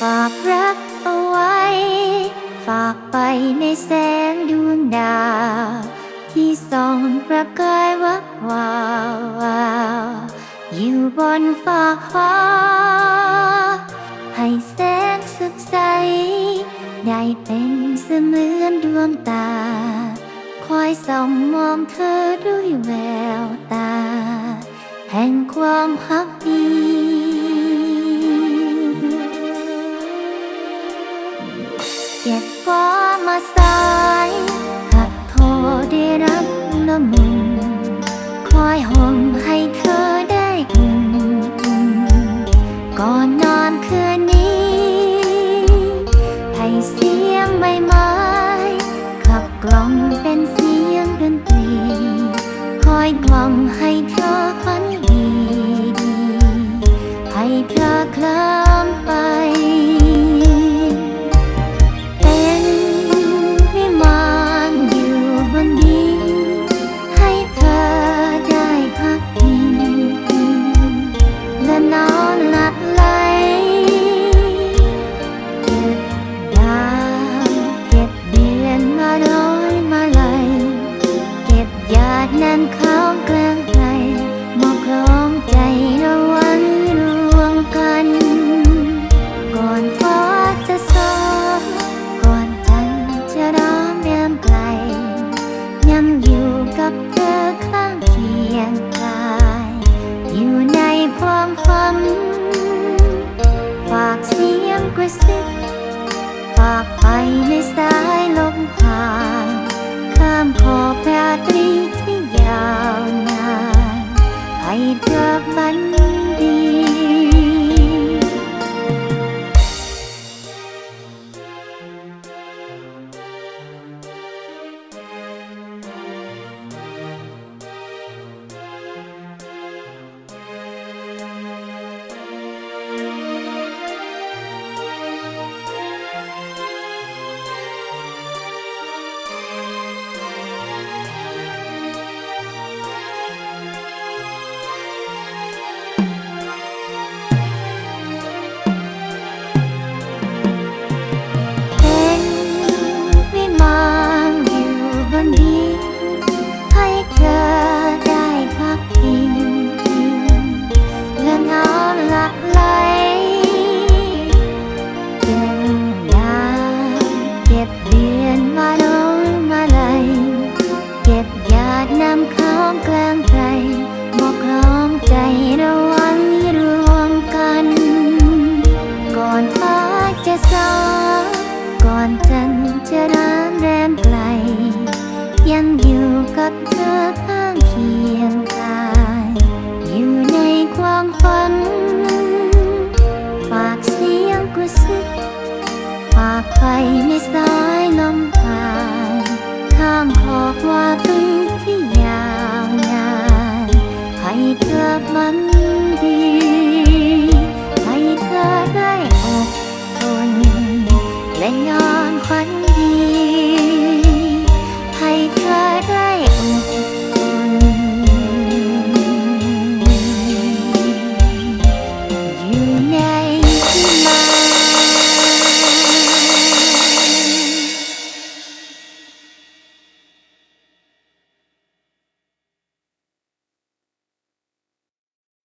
ฝากรักเอาไว้ ฝากไปในแสงดวงดาว ที่ส่องประกายวับวาวอยู่บนฟ้าฟ้าให้แสงสุดใส ได้เป็นเสมือนดวงตา คอยส่องมองเธอด้วยแววตา แห่งความพักดีามคืนนี้ให้เสียงใบไม้ ขับกล่อมเป็นเสียงดนตรี ความฝัน ฝากเสียงกระซิบฝากไปในสายลมผ่าน ข้ามขอบราตรีที่ยาวนานให้เธอบันดีเป็นำข้าวกลางไกลบอกครองใจระวังรวมกัน ก่อนฟ้าจะสางก่อนจันจะร้างแรมไกล ยังอยู่กับเธอข้างเคียงกาย อยู่ในความฝัน ฝากเสียงกระซิบฝากไปในสา ให้เธอมันดี ให้เธอได้อบอุ่นและนอนฝัน